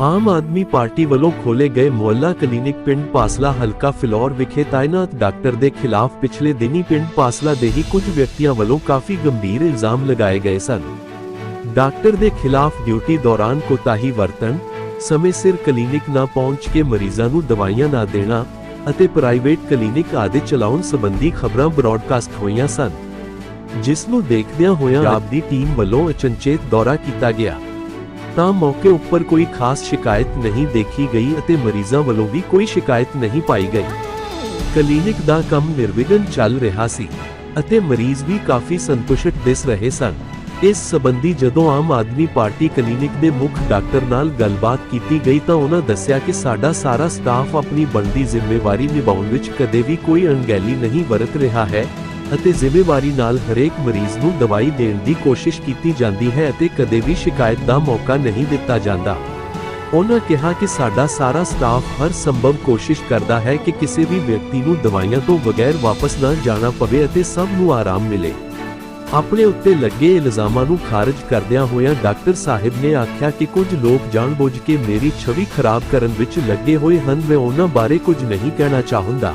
Aam Aadmi party ਵੱਲੋਂ ਖੋਲੇ ਗਏ ਮੁਹੱਲਾ ਕਲੀਨਿਕ ਪਿੰਡ ਪਾਸਲਾ ਹਲਕਾ ਫਿਲੌਰ ਵਿਖੇ ਤਾਇਨਾਤ ਡਾਕਟਰ ਦੇ ਖਿਲਾਫ ਪਿਛਲੇ ਦਿਨੀ ਪਿੰਡ ਪਾਸਲਾ ਦੇ ਹੀ ਕੁਝ ਵਿਅਕਤੀਆਂ ਵੱਲੋਂ ਕਾਫੀ ਗੰਭੀਰ ਇਲਜ਼ਾਮ ਲਗਾਏ ਗਏ ਸਨ। ਡਾਕਟਰ ਦੇ ਖਿਲਾਫ ਡਿਊਟੀ ਦੌਰਾਨ ਕੋਤਾਹੀ ਵਰਤਣ, ਸਮੇਂ ਸਿਰ ਕਲੀਨਿਕ ਨਾ ਪਹੁੰਚ ਕੇ ਮਰੀਜ਼ਾਂ ਨੂੰ ਦਵਾਈਆਂ ਨਾ ਦੇਣਾ ਅਤੇ ਪ੍ਰਾਈਵੇਟ ਕਲੀਨਿਕ ਆਦਿ ਚਲਾਉਣ ਸੰਬੰਧੀ ਖਬਰਾਂ ਬ੍ਰਾਡਕਾਸਟ ਹੋਈਆਂ ਸਨ, ਜਿਸ ਨੂੰ ਦੇਖਦਿਆਂ ਹੋਇਆਂ ਆਪ ਦੀ ਟੀਮ ਵੱਲੋਂ ਅਚਨਚੇਤ ਦੌਰਾ ਕੀਤਾ ਗਿਆ। ਤਾਂ ਮੌਕੇ ਉੱਪਰ ਕੋਈ ਖਾਸ ਸ਼ਿਕਾਇਤ ਨਹੀਂ ਦੇਖੀ ਗਈ ਅਤੇ ਮਰੀਜ਼ਾਂ ਵੱਲੋਂ ਵੀ ਕੋਈ ਸ਼ਿਕਾਇਤ ਨਹੀਂ ਪਾਈ ਗਈ। ਕਲੀਨਿਕ ਦਾ ਕੰਮ ਨਿਰਵਿਘਨ ਚੱਲ ਰਿਹਾ ਸੀ ਅਤੇ ਮਰੀਜ਼ ਵੀ ਕਾਫੀ ਸੰਤੁਸ਼ਟ ਦਿਸ ਰਹੇ ਸਨ। ਇਸ ਸਬੰਧੀ ਜਦੋਂ ਆਮ ਆਦਮੀ ਪਾਰਟੀ ਕਲੀਨਿਕ ਦੇ ਮੁੱਖ ਡਾਕਟਰ ਨਾਲ ਗੱਲਬਾਤ ਕੀਤੀ ਗਈ ਤਾਂ ਉਹਨਾਂ ਦੱਸਿਆ ਕਿ ਸਾਡਾ ਸਾਰਾ ਸਟਾਫ ਆਪਣੀ ਬਣਦੀ ਜ਼ਿੰਮੇਵਾਰੀ ਨਿਭਾਉਣ ਵਿੱਚ ਕਦੇ ਵੀ ਕੋਈ ਅਣਗਹਿਲੀ ਨਹੀਂ ਵਰਤ ਰਿਹਾ ਹੈ। ਅਤੇ ਜ਼ਿੰਮੇਵਾਰੀ ਨਾਲ ਹਰੇਕ ਮਰੀਜ਼ ਨੂੰ ਦਵਾਈ ਦੇਣ ਦੀ ਕੋਸ਼ਿਸ਼ ਕੀਤੀ ਜਾਂਦੀ ਹੈ ਅਤੇ ਕਦੇ ਵੀ ਸ਼ਿਕਾਇਤ ਦਾ ਮੌਕਾ ਨਹੀਂ ਦਿੱਤਾ ਜਾਂਦਾ। ਉਹਨਾਂ ਕਿਹਾ ਕਿ ਸਾਡਾ ਸਾਰਾ ਸਟਾਫ ਹਰ ਸੰਭਵ ਕੋਸ਼ਿਸ਼ ਕਰਦਾ ਹੈ ਕਿ ਕਿਸੇ ਵੀ ਵਿਅਕਤੀ ਨੂੰ ਦਵਾਈਆਂ ਤੋਂ ਬਗੈਰ ਵਾਪਸ ਨਾ ਜਾਣਾ ਪਵੇ ਅਤੇ ਸਭ ਨੂੰ ਆਰਾਮ ਮਿਲੇ। ਆਪਣੇ ਉੱਤੇ ਲੱਗੇ ਇਲਜ਼ਾਮਾਂ ਨੂੰ ਖਾਰਜ ਕਰਦਿਆਂ ਹੋਇਆਂ ਡਾਕਟਰ ਸਾਹਿਬ ਨੇ ਆਖਿਆ ਕਿ ਕੁਝ ਲੋਕ ਜਾਣਬੁੱਝ ਕੇ ਮੇਰੀ ਛਵੀ ਖਰਾਬ ਕਰਨ ਵਿੱਚ ਲੱਗੇ ਹੋਏ ਹਨ। ਮੈਂ ਉਹਨਾਂ ਬਾਰੇ ਕੁਝ ਨਹੀਂ ਕਹਿਣਾ ਚਾਹੁੰਦਾ।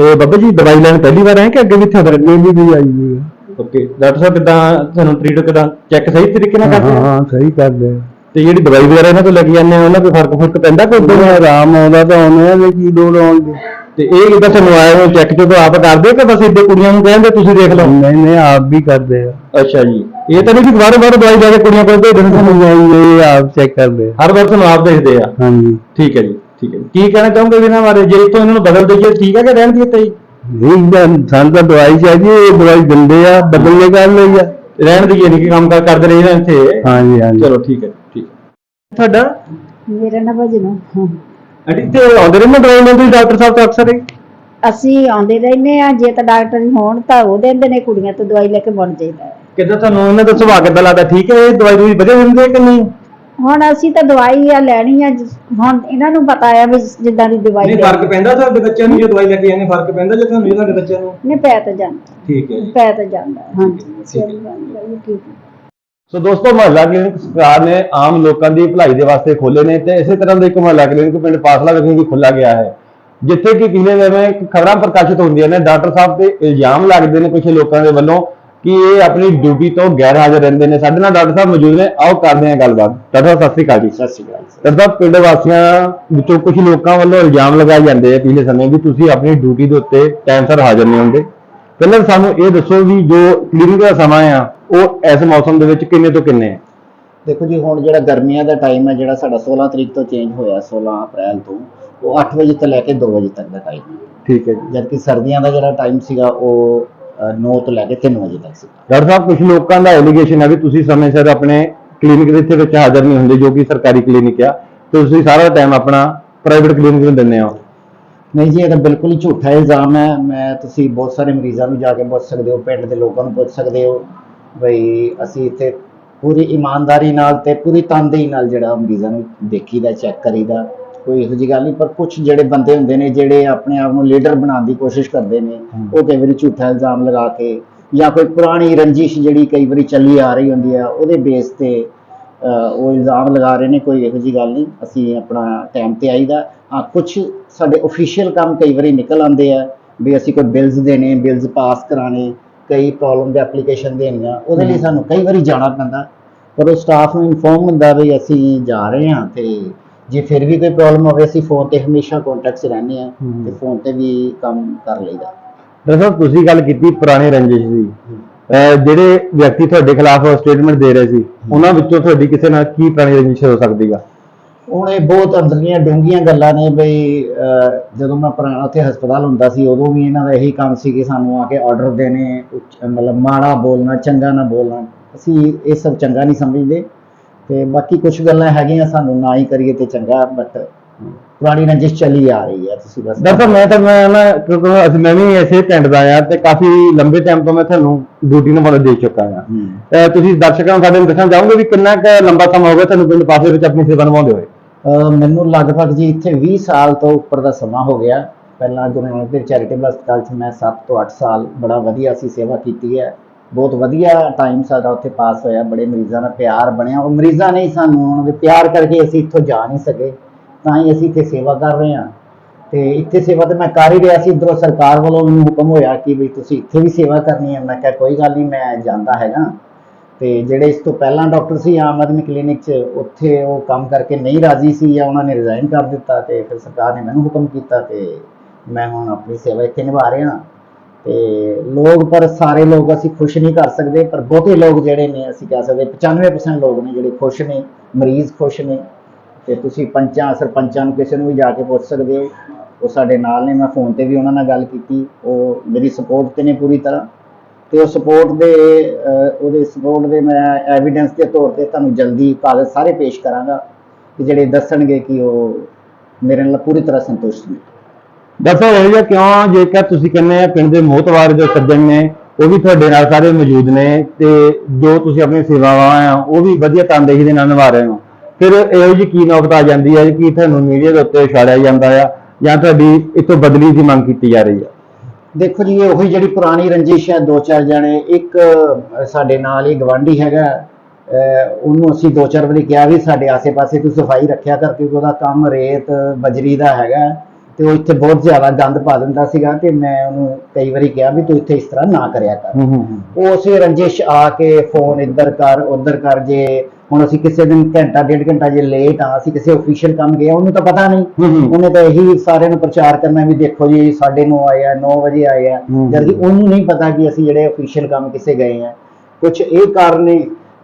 ਇਹ ਬੱਬਾ ਜੀ ਦਵਾਈ ਲੈਣ ਪਹਿਲੀ ਵਾਰ ਆਏ ਕਿ ਅੱਗੇ ਵੀ ਆਉਂਦੇ ਅੱਗੇ ਵੀ ਵੀ ਆਈ ਹੋਈ ਹੈ ਓਕੇ ਡਾਕਟਰ ਸਾਹਿਬ ਕਿਦਾਂ ਤੁਹਾਨੂੰ ਟ੍ਰੀਟ ਕਿਦਾਂ? ਚੈੱਕ ਸਹੀ ਤਰੀਕੇ ਨਾਲ ਕਰਦੇ ਹਾਂ ਆ? ਹਾਂ ਸਹੀ ਕਰਦੇ ਆ। ਤੇ ਜਿਹੜੀ ਦਵਾਈ ਵਗੈਰਾ ਇਹਨਾਂ ਤੋਂ ਲੈ ਕੇ ਜਾਂਦੇ ਆ ਉਹਨਾਂ ਕੋਈ ਫ਼ਰਕ ਫ਼ਰਕ ਪੈਂਦਾ ਕੋਈ? ਜਦੋਂ ਆਰਾਮ ਆਉਂਦਾ ਤਾਂ ਉਹਨੇ ਵੀ ਕੀ ਲੋੜ ਆਉਂਦੀ ਤੇ ਇਹ ਕਿਦਾਂ ਤੁਹਾਨੂੰ ਆਏ ਹੋ ਚੈੱਕ ਜਦੋਂ ਆਪ ਕਰਦੇ ਹੋ ਕਿ ਬਸ ਇੱਦੇ ਕੁੜੀਆਂ ਨੂੰ ਕਹਿੰਦੇ ਤੁਸੀਂ ਦੇਖ ਲਓ? ਨਹੀਂ ਨਹੀਂ ਆਪ ਵੀ ਕਰਦੇ ਆ। ਅੱਛਾ ਜੀ। ਇਹ ਤਾਂ ਨਹੀਂ ਕਿ ਬਾਹਰੋਂ ਬਾਹਰੋਂ ਦਵਾਈ ਜਾ ਕੇ ਕੁੜੀਆਂ ਕੋਲ ਭੇਜਣ ਤੁਹਾਨੂੰ ਨਹੀਂ ਇਹ ਆਪ ਚੈੱਕ ਕਰਦੇ ਆ। ਹਰ ਵਾਰ ਤੁਹਾਨੂੰ ਆਪ ਦੇਖਦੇ ਆ? ਹਾਂਜੀ। ਠੀਕ ਹੈ ਜੀ। ਠੀਕ ਹੈ। ਜੀ। ਕੀ ਕਹਿਣਾ ਚਾਹੋਗੇ ਵੀ ਇਹਨਾਂ ਬਾਰੇ? ਜੇ ਇੱਥੋਂ ਇਹਨਾਂ ਨੂੰ ਬਦਲ ਦਈਏ ਠੀਕ ਹੈ ਕਿ ਰਹਿਣ ਦੀ ਇੱਥੇ ਹੀ? ਨਹੀਂ ਤਾਂ ਸਾਨੂੰ ਤਾਂ ਦਵਾਈ ਚਾਹੀਦੀ ਹੈ, ਇਹ ਦਵਾਈ ਦਿੰਦੇ ਆ ਬਦਲਣੇ ਗੱਲ ਹੋਈ ਆ। ਰਹਿਣ ਦੀ ਨਹੀਂ ਕਿ ਕੰਮ ਕਾਰ ਕਰਦੇ ਰਹੇ ਨਾ ਇੱਥੇ। ਹਾਂਜੀ ਹਾਂਜੀ। ਚਲੋ ਠੀਕ ਹੈ ਠੀਕ ਹੈ। ਤੁਹਾਡਾ? ਮੇਰਾ ਨਾਮ ਭਜਨ। ਅੜੀ ਤੇ ਆਉਂਦੇ ਰਹਿੰਦੇ ਦਵਾਈ ਲੈਣ ਤੁਸੀਂ ਡਾਕਟਰ ਸਾਹਿਬ ਤੋਂ ਅਕਸਰ ਹੀ? ਅਸੀਂ ਆਉਂਦੇ ਰਹਿੰਦੇ ਆ ਜੇ ਤਾਂ ਡਾਕਟਰ ਹੋਣ ਤਾਂ ਉਹ ਦਿੰਦੇ ਨੇ ਕੁੜੀਆਂ ਤੋਂ ਦਵਾਈ ਲੈ ਕੇ ਮੁੜ ਜਾਈਦਾ। ਹੈ। ਕਿੱਦਾਂ ਤੁਹਾਨੂੰ ਉਹਨਾਂ ਦਾ ਸੁਭਾਅ ਕਿੱਦਾਂ ਲੱਗਦਾ? ਠੀਕ ਹੈ ਇਹ ਦਵਾਈ ਦੂਈ ਵਧੀਆ ਦਿੰਦੇ ਆ ਕਿ ਨਹੀਂ? ਹੁਣ ਅਸੀਂ ਤਾਂ ਦਵਾਈ ਆ ਲੈਣੀ ਆ ਜਿਸ- ਹੁਣ ਇਹਨਾਂ ਨੂੰ ਪਤਾ ਆ ਵੀ ਜਿੱਦਾਂ ਦੀ ਦਵਾਈ ਨਹੀਂ ਲੈਣੀ। ਫ਼ਰਕ ਪੈਂਦਾ ਤੁਹਾਡੇ ਬੱਚਿਆਂ ਨੂੰ ਜੇ ਦਵਾਈ ਲੈ ਕੇ ਜਾਂਦੇ ਫ਼ਰਕ ਪੈਂਦਾ ਜੇ ਤੁਹਾਨੂੰ ਤੁਹਾਡੇ ਬੱਚਿਆਂ ਨੂੰ। ਨਹੀਂ ਪੈ ਤਾਂ ਜਾਂਦਾ। ਠੀਕ ਹੈ ਜੀ। ਪੈ ਤਾਂ ਜਾਂਦਾ। ਹਾਂਜੀ ਬਣ ਠੀਕ ਹੈ। ਸੋ ਦੋਸਤੋ ਮਹੱਲਾ ਕਲੀਨਿਕ ਸਰਕਾਰ ਨੇ ਆਮ ਲੋਕਾਂ ਦੀ ਭਲਾਈ ਦੇ ਵਾਸਤੇ ਖੋਲੇ ਨੇ ਤੇ ਇਸੇ ਤਰ੍ਹਾਂ ਦਾ ਇੱਕ ਮਹੱਲਾ ਕਲੀਨਿਕ ਪਿੰਡ ਪਾਸਲਾ ਵਿਖੇ ਵੀ ਖੋਲਾ ਗਿਆ ਹੈ ਜਿੱਥੇ ਕਿ ਪਿਛਲੇ ਦਿਨਾਂ ਖਬਰਾਂ ਪ੍ਰਕਾਸ਼ਿਤ ਹੁੰਦੀਆਂ ਨੇ ਡਾਕਟਰ ਸਾਹਿਬ ਤੇ ਇਲਜ਼ਾਮ ਲੱਗਦੇ ਨੇ ਕੁਝ ਲੋਕਾਂ ਦੇ ਵੱਲੋਂ। ਕਿ ਇਹ ਆਪਣੀ ਡਿਊਟੀ ਤੋਂ ਗੈਰ ਹਾਜ਼ਰ ਰਹਿੰਦੇ ਨੇ। ਸਾਡੇ ਨਾਲ ਡਾਕਟਰ ਸਾਹਿਬ ਮੌਜੂਦ ਨੇ। ਆਓ ਕਰਦੇ ਹਾਂ ਗੱਲਬਾਤ। ਡਾਕਟਰ ਸਾਹਿਬ ਸਤਿ ਸ੍ਰੀ ਅਕਾਲ ਜੀ। ਸਤਿ ਸ਼੍ਰੀ ਅਕਾਲ ਡਾਕਟਰ ਸਾਹਿਬ ਪਿੰਡ ਵਾਸੀਆਂ ਵਿੱਚੋਂ ਕੁਝ ਲੋਕਾਂ ਵੱਲੋਂ ਇਲਜ਼ਾਮ ਲਗਾਏ ਜਾਂਦੇ ਆ ਪਿਛਲੇ ਸਮੇਂ ਵੀ ਤੁਸੀਂ ਆਪਣੀ ਡਿਊਟੀ ਦੇ ਉੱਤੇ ਟਾਈਮ ਸਿਰ ਹਾਜ਼ਰ ਨਹੀਂ ਹੁੰਦੇ। ਪਹਿਲਾਂ ਸਾਨੂੰ ਇਹ ਦੱਸੋ ਵੀ ਜੋ ਕਲੀਨਿਕ ਦਾ ਸਮਾਂ ਆ ਉਹ ਇਸ ਮੌਸਮ ਦੇ ਵਿੱਚ ਕਿੰਨੇ ਤੋਂ ਕਿੰਨੇ ਹੈ ਦੇਖੋ ਜੀ ਹੁਣ ਜਿਹੜਾ ਗਰਮੀਆਂ ਦਾ ਟਾਈਮ ਹੈ ਜਿਹੜਾ ਸਾਡਾ 16 ਤਰੀਕ ਤੋਂ ਚੇਂਜ ਹੋਇਆ 16 ਅਪ੍ਰੈਲ ਤੋਂ ਉਹ 8 ਵਜੇ ਤੋਂ ਲੈ ਕੇ 2 ਵਜੇ ਤੱਕ ਦਾ ਟਾਈਮ ਠੀਕ ਹੈ ਜੀ। ਜਦਕਿ ਸਰਦੀਆਂ ਦਾ ਜਿਹੜਾ ਟਾਈਮ ਸੀਗਾ ਉਹ 9 ਤੋਂ ਲੈ ਕੇ 3 ਵਜੇ ਤੱਕ ਸੀ। ਡਾਕਟਰ ਸਾਹਿਬ ਕੁਝ ਲੋਕਾਂ ਦਾ ਐਲੀਗੇਸ਼ਨ ਹੈ ਵੀ ਤੁਸੀਂ ਸਮੇਂ ਸਿਰ ਆਪਣੇ ਕਲੀਨਿਕ ਦੇ ਇੱਥੇ ਵਿੱਚ ਹਾਜ਼ਰ ਨਹੀਂ ਹੁੰਦੇ ਜੋ ਕਿ ਸਰਕਾਰੀ ਕਲੀਨਿਕ ਆ। ਤੇ ਤੁਸੀਂ ਸਾਰਾ ਟਾਈਮ ਆਪਣਾ ਪ੍ਰਾਈਵੇਟ ਕਲੀਨਿਕ ਨੂੰ ਦਿੰਦੇ ਹੋ। ਨਹੀਂ ਜੀ ਇਹ ਤਾਂ ਬਿਲਕੁਲ ਝੂਠਾ ਇਲਜ਼ਾਮ ਹੈ। ਮੈਂ ਤੁਸੀਂ ਬਹੁਤ ਸਾਰੇ ਮਰੀਜ਼ਾਂ ਨੂੰ ਜਾ ਕੇ ਪੁੱਛ ਸਕਦੇ ਹੋ ਪਿੰਡ ਦੇ ਲੋਕਾਂ ਨੂੰ ਪੁੱਛ ਸਕਦੇ ਹੋ। ਬਈ ਅਸੀਂ ਇੱਥੇ ਪੂਰੀ ਇਮਾਨਦਾਰੀ ਨਾਲ ਤੇ ਪੂਰੀ ਤਨਦੇਹੀ ਨਾਲ ਜਿਹੜਾ ਮਰੀਜ਼ਾਂ ਨੂੰ ਦੇਖੀਦਾ ਚੈੱਕ ਕਰੀਦਾ। ਕੋਈ ਇਹੋ ਜਿਹੀ ਗੱਲ ਨਹੀਂ ਪਰ ਕੁਝ ਜਿਹੜੇ ਬੰਦੇ ਹੁੰਦੇ ਨੇ ਜਿਹੜੇ ਆਪਣੇ ਆਪ ਨੂੰ ਲੀਡਰ ਬਣਾਉਣ ਦੀ ਕੋਸ਼ਿਸ਼ ਕਰਦੇ ਨੇ ਉਹ ਕਈ ਵਾਰੀ ਝੂਠਾ ਇਲਜ਼ਾਮ ਲਗਾ ਕੇ ਜਾਂ ਕੋਈ ਪੁਰਾਣੀ ਰੰਜਿਸ਼ ਜਿਹੜੀ ਕਈ ਵਾਰੀ ਚੱਲੀ ਆ ਰਹੀ ਹੁੰਦੀ ਆ ਉਹਦੇ ਬੇਸ ਤੇ ਉਹ ਇਲਜ਼ਾਮ ਲਗਾ ਰਹੇ ਨੇ ਕੋਈ ਇਹੋ ਜਿਹੀ ਗੱਲ ਨਹੀਂ ਅਸੀਂ ਆਪਣਾ ਟਾਈਮ ਤੇ ਆਈਦਾ। ਹਾਂ ਕੁਝ ਸਾਡੇ ਅਫੀਸ਼ੀਅਲ ਕੰਮ ਕਈ ਵਾਰੀ ਨਿਕਲ ਆਉਂਦੇ ਆ ਵੀ ਅਸੀਂ ਕੋਈ ਬਿਲਸ ਦੇਣੇ ਬਿਲਸ ਪਾਸ ਕਰਾਣੇ ਕਈ ਪ੍ਰੋਬਲਮ ਦੇ ਐਪਲੀਕੇਸ਼ਨ ਦੇਣੀਆਂ ਉਹਦੇ ਲਈ ਸਾਨੂੰ ਕਈ ਵਾਰੀ ਜਾਣਾ ਪੈਂਦਾ। ਪਰ ਉਹ ਸਟਾਫ ਨੂੰ ਇਨਫੋਰਮ ਹੁੰਦਾ ਵੀ ਅਸੀਂ ਜਾ ਰਹੇ ਹਾਂ ਤੇ ਜੇ ਫਿਰ ਵੀ ਕੋਈ ਪ੍ਰੋਬਲਮ ਹੋਵੇ ਅਸੀਂ ਫੋਨ ਤੇ ਹਮੇਸ਼ਾ ਕੰਟੈਕਟ 'ਚ ਰਹਿੰਦੇ ਆ ਤੇ ਫੋਨ ਤੇ ਵੀ ਕੰਮ ਕਰ ਲਈਦਾ। ਡਾਕਟਰ ਸਾਹਿਬ ਤੁਸੀਂ ਗੱਲ ਕੀਤੀ ਪੁਰਾਣੇ ਰੰਜਿਸ਼ ਦੀ। ਅਹ ਜਿਹੜੇ ਵਿਅਕਤੀ ਤੁਹਾਡੇ ਖਿਲਾਫ ਸਟੇਟਮੈਂਟ ਦੇ ਰਹੇ ਸੀ ਉਹਨਾਂ ਵਿੱਚੋਂ ਤੁਹਾਡੀ ਕਿਸੇ ਨਾਲ ਕੀ ਪੁਰਾਣੀ ਰੰਜਿਸ਼ ਹੋ ਸਕਦੀ ਆ ਹੁਣ ਇਹ ਬਹੁਤ ਅੰਦਰਲੀਆਂ ਡੂੰਘੀਆਂ ਗੱਲਾਂ ਨੇ ਬਈ ਅਹ, ਜਦੋਂ ਮੈਂ ਪੁਰਾਣਾ ਉੱਥੇ ਹਸਪਤਾਲ ਹੁੰਦਾ ਸੀ ਉਦੋਂ ਵੀ ਇਹਨਾਂ ਦਾ ਇਹੀ ਕੰਮ ਸੀ ਕਿ ਸਾਨੂੰ ਆ ਕੇ ਆਰਡਰ ਦੇਣੇ ਉੱਚ- ਮਤਲਬ ਮਾੜਾ ਬੋਲਣਾ ਚੰਗਾ ਨਾ ਬੋਲਣਾ। ਅਸੀਂ ਇਹ ਸਭ ਚੰਗਾ ਨਹੀਂ ਸਮਝਦੇ। ਤੇ ਬਾਕੀ ਕੁਝ ਗੱਲਾਂ ਹੈਗੀਆਂ ਸਾਨੂੰ ਨਾ ਹੀ ਕਰੀਏ ਤੇ ਚੰਗਾ ਬਟ ਪੁਰਾਣੀ ਰੰਜਿਸ਼ ਚੱਲੀ ਆ ਰਹੀ ਹੈ ਤੁਸੀਂ ਬਸ ਡਾਕਟਰ ਮੈਂ ਤਾਂ ਮੈਂ ਨਾ ਕਿਉਂਕਿ ਅਸੀਂ ਮੈਂ ਵੀ ਇਸੇ ਪਿੰਡ ਦਾ ਆ ਤੇ ਕਾਫੀ ਲੰਬੇ ਟਾਈਮ ਤੋਂ ਮੈਂ ਤੁਹਾਨੂੰ ਡਿਊਟੀ ਨਿਭਾਉਂਦਾ ਦੇਖ ਚੁੱਕਾ ਆ। ਅਹ ਤੁਸੀਂ ਦਰਸ਼ਕਾਂ ਨੂੰ ਸਾਡੇ ਨੂੰ ਦੱਸਣਾ ਚਾਹੋਗੇ ਵੀ ਕਿੰਨਾ ਕੁ ਲੰਬਾ ਸਮਾਂ ਹੋ ਗਿਆ ਤੁਹਾਨੂੰ ਪਿੰਡ ਪਾਸੇ ਵਿੱਚ ਆਪਣੀ ਸੇਵਾ ਨਿਭਾਉਂਦੇ ਹੋਏ? ਮੈਨੂੰ ਲਗਭਗ ਜੀ ਇੱਥੇ 20 ਸਾਲ ਤੋਂ ਉੱਪਰ ਦਾ ਸਮਾਂ ਹੋ ਗਿਆ। ਪਹਿਲਾਂ ਗੁਰੂ ਨਾਨਕ ਦੇਵ ਚੈਰੀਟੇਬਲ ਹਸਪਤਾਲ 'ਚ ਮੈਂ 7 ਤੋਂ 8 ਸਾਲ ਬੜਾ ਵਧੀਆ ਅਸੀਂ ਸੇਵਾ ਕੀਤੀ ਹੈ। ਬਹੁਤ ਵਧੀਆ ਟਾਈਮ ਸਾਡਾ ਉੱਥੇ ਪਾਸ ਹੋਇਆ, ਬੜੇ ਮਰੀਜ਼ਾਂ ਦਾ ਪਿਆਰ ਬਣਿਆ। ਉਹ ਮਰੀਜ਼ਾਂ ਨੇ ਸਾਨੂੰ ਉਹਨਾਂ ਦੇ ਪਿਆਰ ਕਰਕੇ ਅਸੀਂ ਇੱਥੋਂ ਜਾ ਨਹੀਂ ਸਕੇ, ਤਾਂ ਹੀ ਅਸੀਂ ਇੱਥੇ ਸੇਵਾ ਕਰ ਰਹੇ ਹਾਂ। ਤੇ ਇੱਥੇ ਸੇਵਾ ਤੇ ਮੈਂ ਕਰ ਹੀ ਰਿਹਾ ਸੀ ਇੱਧਰੋਂ ਸਰਕਾਰ ਵੱਲੋਂ ਮੈਨੂੰ ਹੁਕਮ ਹੋਇਆ ਕਿ ਵੀ ਤੁਸੀਂ ਇੱਥੇ ਵੀ ਸੇਵਾ ਕਰਨੀ ਹੈ। ਮੈਂ ਕਿਹਾ, ਕੋਈ ਗੱਲ ਨਹੀਂ, ਮੈਂ ਜਾਂਦਾ ਹੈਗਾ। ਤੇ ਜਿਹੜੇ ਇਸ ਤੋਂ ਪਹਿਲਾਂ ਡਾਕਟਰ ਸੀ, ਆਮ ਆਦਮੀ ਕਲੀਨਿਕ 'ਚ, ਉੱਥੇ ਉਹ ਕੰਮ ਕਰਕੇ ਨਹੀਂ ਰਾਜ਼ੀ ਸੀ ਜਾਂ ਉਹਨਾਂ ਨੇ ਰਿਜ਼ਾਈਨ ਕਰ ਦਿੱਤਾ ਤੇ ਫਿਰ ਸਰਕਾਰ ਨੇ ਮੈਨੂੰ ਹੁਕਮ ਕੀਤਾ ਤੇ ਮੈਂ ਹੁਣ ਆਪਣੀ ਸੇਵਾ ਇੱਥੇ ਨਿਭਾ ਰਿਹਾ। ਤੇ ਲੋਕ, ਪਰ ਸਾਰੇ ਲੋਕ ਅਸੀਂ ਖੁਸ਼ ਨਹੀਂ ਕਰ ਸਕਦੇ, ਪਰ ਬਹੁਤੇ ਲੋਕ ਜਿਹੜੇ ਨੇ, ਅਸੀਂ ਕਹਿ ਸਕਦੇ 95% ਲੋਕ ਨੇ ਜਿਹੜੇ ਖੁਸ਼ ਨੇ, ਮਰੀਜ਼ ਖੁਸ਼ ਨੇ। ਤੇ ਤੁਸੀਂ ਪੰਚਾਂ, ਸਰਪੰਚਾਂ ਨੂੰ ਕਿਸੇ ਨੂੰ ਵੀ ਜਾ ਕੇ ਪੁੱਛ ਸਕਦੇ ਹੋ। ਉਹ ਸਾਡੇ ਨਾਲ ਨੇ, ਮੈਂ ਫੋਨ ਤੇ ਵੀ ਉਹਨਾਂ ਨਾਲ ਗੱਲ ਕੀਤੀ। ਉਹ ਮੇਰੀ ਸਪੋਰਟ ਤੇ ਨੇ ਪੂਰੀ ਤਰ੍ਹਾਂ। ਤੇ ਉਹ ਸਪੋਰਟ ਦੇ ਉਹਦੇ ਸਪੋਰਟ ਦੇ ਮੈਂ ਐਵੀਡੈਂਸ ਦੇ ਤੌਰ ਤੇ ਤੁਹਾਨੂੰ ਜਲਦੀ ਕਾਗਜ਼ ਸਾਰੇ ਪੇਸ਼ ਕਰਾਂਗਾ ਕਿ ਜਿਹੜੇ ਦੱਸਣਗੇ ਕਿ ਉਹ ਮੇਰੇ ਨਾਲ ਪੂਰੀ ਤਰ੍ਹਾਂ ਸੰਤੁਸ਼ਟ ਨੇ। ਦੱਸੋ ਇਹ ਜਿਹਾ ਕਿਉਂ ਜੇਕਰ ਤੁਸੀਂ ਕਹਿੰਦੇ ਆ ਪਿੰਡ ਦੇ ਮੋਹਤਵਾਰ ਜੋ ਸੱਜਣ ਨੇ ਉਹ ਵੀ ਤੁਹਾਡੇ ਨਾਲ ਸਾਰੇ ਮੌਜੂਦ ਨੇ ਤੇ ਜੋ ਤੁਸੀਂ ਆਪਣੀ ਸੇਵਾਵਾਂ ਆ ਉਹ ਵੀ ਵਧੀਆ ਤਨਦੇਹੀ ਦੇ ਨਾਲ ਨਿਭਾ ਰਹੇ ਹੋ। ਫਿਰ ਇਹੋ ਜਿਹੀ ਕੀ ਨੌਬਤ ਆ ਜਾਂਦੀ ਹੈ ਕਿ ਤੁਹਾਨੂੰ ਮੀਡੀਆ ਦੇ ਉੱਤੇ ਛਾੜਿਆ ਜਾਂਦਾ ਆ ਜਾਂ ਤੁਹਾਡੀ ਇੱਥੋਂ ਬਦਲੀ ਦੀ ਮੰਗ ਕੀਤੀ ਜਾ ਰਹੀ ਹੈ ਦੇਖੋ ਜੀ ਇਹ ਉਹੀ ਜਿਹੜੀ ਪੁਰਾਣੀ ਰੰਜਿਸ਼ ਹੈ ਦੋ ਚਾਰ ਜਣੇ ਇੱਕ ਸਾਡੇ ਨਾਲ ਹੀ ਗਵਾਂਢੀ ਹੈਗਾ ਅਹ, ਉਹਨੂੰ ਅਸੀਂ ਦੋ ਚਾਰ ਵਾਰੀ ਕਿਹਾ ਵੀ ਸਾਡੇ ਆਸੇ-ਪਾਸੇ ਤੂੰ ਸਫ਼ਾਈ ਰੱਖਿਆ ਕਰ ਕਿਉਂਕਿ ਉਹਦਾ ਕੰਮ ਰੇਤ ਬਜਰੀ ਦਾ ਹੈਗਾ। ਤੇ ਉਹ ਇੱਥੇ ਬਹੁਤ ਜ਼ਿਆਦਾ ਗੰਦ ਪਾ ਦਿੰਦਾ ਸੀਗਾ ਤੇ ਮੈਂ ਉਹਨੂੰ ਕਈ ਵਾਰੀ ਕਿਹਾ ਵੀ ਤੂੰ ਇੱਥੇ ਇਸ ਤਰ੍ਹਾਂ ਨਾ ਕਰਿਆ ਕਰ। ਉਹ ਉਸੇ ਰੰਜਿਸ਼ ਆ ਕੇ ਫੋਨ ਇੱਧਰ ਕਰ ਉੱਧਰ ਕਰ ਜੇ ਹੁਣ ਅਸੀਂ ਕਿਸੇ ਦਿਨ ਘੰਟਾ ਡੇਢ ਘੰਟਾ ਜੇ ਲੇਟ ਆ ਅਸੀਂ ਕਿਸੇ ਅਫੀਸ਼ੀਅਲ ਕੰਮ ਗਏ ਉਹਨੂੰ ਤਾਂ ਪਤਾ ਨਹੀਂ। ਉਹਨੇ ਤਾਂ ਇਹੀ ਸਾਰਿਆਂ ਨੂੰ ਪ੍ਰਚਾਰ ਕਰਨਾ ਵੀ ਦੇਖੋ ਜੀ 9:30 ਆਏ ਆ 9 ਵਜੇ ਆਏ ਆ। ਹੂੰ। ਜਦ ਕਿ ਉਹਨੂੰ ਨਹੀਂ ਪਤਾ ਕਿ ਅਸੀਂ ਜਿਹੜੇ ਅਫੀਸ਼ੀਅਲ ਕੰਮ ਕਿਸੇ ਗਏ ਆ। ਕੁਝ ਇਹ ਕਾਰਨ ਨੇ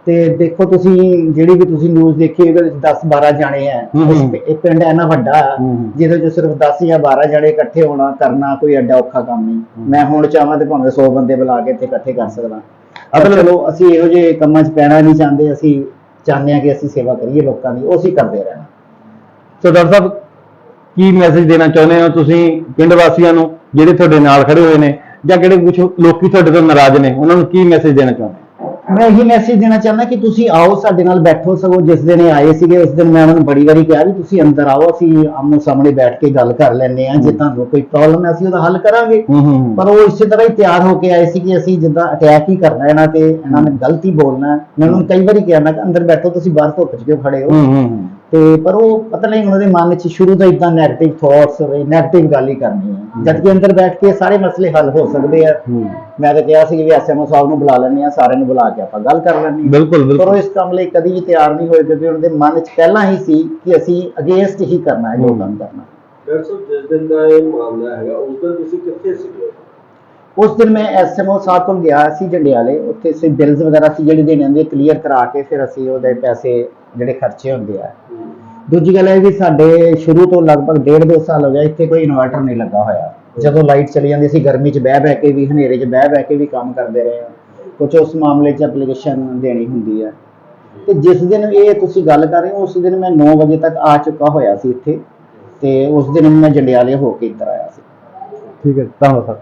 ਤੇ ਦੇਖੋ ਤੁਸੀਂ ਜਿਹੜੀ ਵੀ ਤੁਸੀਂ ਨਿਊਜ਼ ਦੇਖੀ ਉਹਦੇ ਵਿੱਚ 10 12 ਜਾਣੇ ਆ। ਇਹ ਪਿੰਡ ਇੰਨਾ ਵੱਡਾ ਆ। ਜਿਹਦੇ ਚ ਸਿਰਫ 10 ਜਾਂ 12 ਜਾਣੇ ਇਕੱਠੇ ਹੋਣਾ ਕਰਨਾ ਕੋਈ ਐਡਾ ਔਖਾ ਕੰਮ ਨਹੀਂ। ਮੈਂ ਹੁਣ ਚਾਹਾਂ ਤੇ ਭਾਵੇਂ 100 ਬੰਦੇ ਬੁਲਾ ਕੇ ਇੱਥੇ ਇਕੱਠੇ ਕਰ ਸਕਦਾ। ਪਰ ਚਲੋ ਅਸੀਂ ਇਹੋ ਜਿਹੇ ਕੰਮਾਂ 'ਚ ਪੈਣਾ ਨਹੀਂ ਚਾਹੁੰਦੇ ਅਸੀਂ ਚਾਹੁੰਦੇ ਹਾਂ ਕਿ ਅਸੀਂ ਸੇਵਾ ਕਰੀਏ ਲੋਕਾਂ ਦੀ ਉਹ ਅਸੀਂ ਕਰਦੇ ਰਹਿਣਾ। ਸੋ ਡਾਕਟਰ ਸਾਹਿਬ ਕੀ ਮੈਸੇਜ ਦੇਣਾ ਚਾਹੁੰਦੇ ਹੋ ਤੁਸੀਂ ਪਿੰਡ ਵਾਸੀਆਂ ਨੂੰ ਜਿਹੜੇ ਤੁਹਾਡੇ ਨਾਲ ਖੜੇ ਹੋਏ ਨੇ ਜਾਂ ਜਿਹੜੇ ਕੁਝ ਲੋਕੀ ਤੁਹਾਡੇ ਤੋਂ ਨਾਰਾਜ਼ ਨੇ? ਉਹਨਾਂ ਨੂੰ ਕੀ ਮੈਸੇਜ ਦੇਣਾ ਚਾਹੁੰਦੇ ਹੋ? ਮੈਂ ਇਹੀ ਮੈਸੇਜ ਦੇਣਾ ਚਾਹੁੰਦਾ ਕਿ ਤੁਸੀਂ ਆਓ ਸਾਡੇ ਨਾਲ ਬੈਠੋ ਸਗੋਂ ਜਿਸ ਦਿਨ ਇਹ ਆਏ ਸੀਗੇ ਉਸ ਦਿਨ ਮੈਂ ਉਹਨਾਂ ਨੂੰ ਬੜੀ ਵਾਰੀ ਕਿਹਾ ਵੀ ਤੁਸੀਂ ਅੰਦਰ ਆਓ ਅਸੀਂ ਆਮੋ ਸਾਹਮਣੇ ਬੈਠ ਕੇ ਗੱਲ ਕਰ ਲੈਂਦੇ ਆ ਜੇ ਤੁਹਾਨੂੰ ਕੋਈ ਪ੍ਰੋਬਲਮ ਹੈ ਅਸੀਂ ਉਹਦਾ ਹੱਲ ਕਰਾਂਗੇ। ਪਰ ਉਹ ਇਸੇ ਤਰ੍ਹਾਂ ਹੀ ਤਿਆਰ ਹੋ ਕੇ ਆਏ ਸੀ ਕਿ ਅਸੀਂ ਜਿੱਦਾਂ ਅਟੈਕ ਹੀ ਕਰਨਾ ਇਹਨਾਂ ਤੇ ਇਹਨਾਂ ਨੇ ਗਲਤੀ ਬੋਲਣਾ। ਮੈਂ ਉਹਨਾਂ ਨੂੰ ਕਈ ਵਾਰੀ ਕਿਹਾ ਮੈਂ ਕਿ ਅੰਦਰ ਬੈਠੋ ਤੁਸੀਂ ਬਾਹਰ ਧੁੱਪ 'ਚ ਕਿਉਂ ਖੜੇ ਹੂੰ। ਤੇ ਪਰ ਉਹ ਪਤਾ ਨਹੀਂ ਉਹਨਾਂ ਦੇ ਮਨ 'ਚ ਸ਼ੁਰੂ ਤੋਂ ਇਦਾਂ 네ਗੇਟਿਵ ਥਾਟਸ ਹੋਵੇ 네ਗੇਟਿਵ ਗੱਲ ਹੀ ਕਰਨੀ ਹੈ। ਜਦ ਕਿ ਅੰਦਰ ਬੈਠ ਕੇ ਸਾਰੇ ਮਸਲੇ ਹੱਲ ਹੋ ਸਕਦੇ ਆ। ਮੈਂ ਤਾਂ ਕਿਹਾ ਸੀ ਵੀ ਐਸਐਮਓ ਸਾਹਿਬ ਨੂੰ ਬੁਲਾ ਲੈਂਦੇ ਆ ਸਾਰਿਆਂ ਨੂੰ ਬੁਲਾ ਕੇ ਆਪਾਂ ਗੱਲ ਕਰ ਲੈਂਦੇ ਹਾਂ। ਬਿਲਕੁਲ ਪਰ ਉਹ ਬਿਲਕੁਲ ਇਸ ਕੰਮ ਲਈ ਕਦੀ ਵੀ ਤਿਆਰ ਨਹੀਂ ਹੋਏ ਕਿਉਂਕਿ ਉਹਨਾਂ ਦੇ ਮਨ 'ਚ ਪਹਿਲਾਂ ਹੀ ਸੀ ਕਿ ਅਸੀਂ ਅਗੇਂਸਟ ਹੀ ਕਰਨਾ ਹੈ ਜੋ ਕੰਮ ਕਰਨਾ। ਡਾਕਟਰ ਸਾਹਿਬ ਜਿਸ ਦਿਨ ਦਾ ਇਹ ਮਾਮਲਾ ਹੈਗਾ ਉਸ ਦਿਨ ਤੁਸੀਂ ਕਿੱਥੇ ਸੀਗੇ? ਉਸ ਦਿਨ ਮੈਂ ਐਸਐਮਓ ਸਾਹਿਬ ਕੋਲ ਗਿਆ ਸੀ ਜੰਡਿਆਲੇ, ਉੱਥੇ ਸੇ ਬਿਲਸ ਵਗੈਰਾ ਸੀ ਜਿਹੜੇ ਦੇਣੇ ਹੁੰਦੇ ਕਲੀਅਰ ਕਰਾ ਕੇ ਫਿਰ ਅਸੀਂ ਉਹਦੇ ਪੈਸੇ ਜਿਹੜੇ ਖਰਚੇ ਹੁੰਦੇ ਆ। ਦੂਜੀ ਗੱਲ ਇਹ ਵੀ ਸਾਡੇ ਸ਼ੁਰੂ ਤੋਂ ਲਗਭਗ ਡੇਢ ਦੋ ਸਾਲ ਹੋ ਗਿਆ, ਇੱਥੇ ਕੋਈ ਇਨਵਰਟਰ ਨਹੀਂ ਲੱਗਾ ਹੋਇਆ। ਜਦੋਂ ਲਾਈਟ ਚਲੀ ਜਾਂਦੀ ਸੀ, ਗਰਮੀ 'ਚ ਬਹਿ ਬਹਿ ਕੇ ਵੀ, ਹਨੇਰੇ 'ਚ ਬਹਿ ਬਹਿ ਕੇ ਵੀ ਕੰਮ ਕਰਦੇ ਰਹੇ ਹਾਂ ਕੁਝ ਉਸ ਮਾਮਲੇ 'ਚ ਐਪਲੀਕੇਸ਼ਨ ਦੇਣੀ ਹੁੰਦੀ ਹੈ ਤੇ ਜਿਸ ਦਿਨ ਇਹ ਤੁਸੀਂ ਗੱਲ ਕਰ ਰਹੇ ਹੋ, ਉਸ ਦਿਨ ਮੈਂ 9 ਵਜੇ ਤੱਕ ਆ ਚੁੱਕਾ ਹੋਇਆ ਸੀ ਇੱਥੇ। ਤੇ ਉਸ ਦਿਨ ਮੈਂ ਜੰਡਿਆਲੇ ਹੋ ਕੇ ਇੱਧਰ ਆਇਆ ਸੀ। ਠੀਕ ਹੈ ਧੰਨਵਾਦ ਸਰ।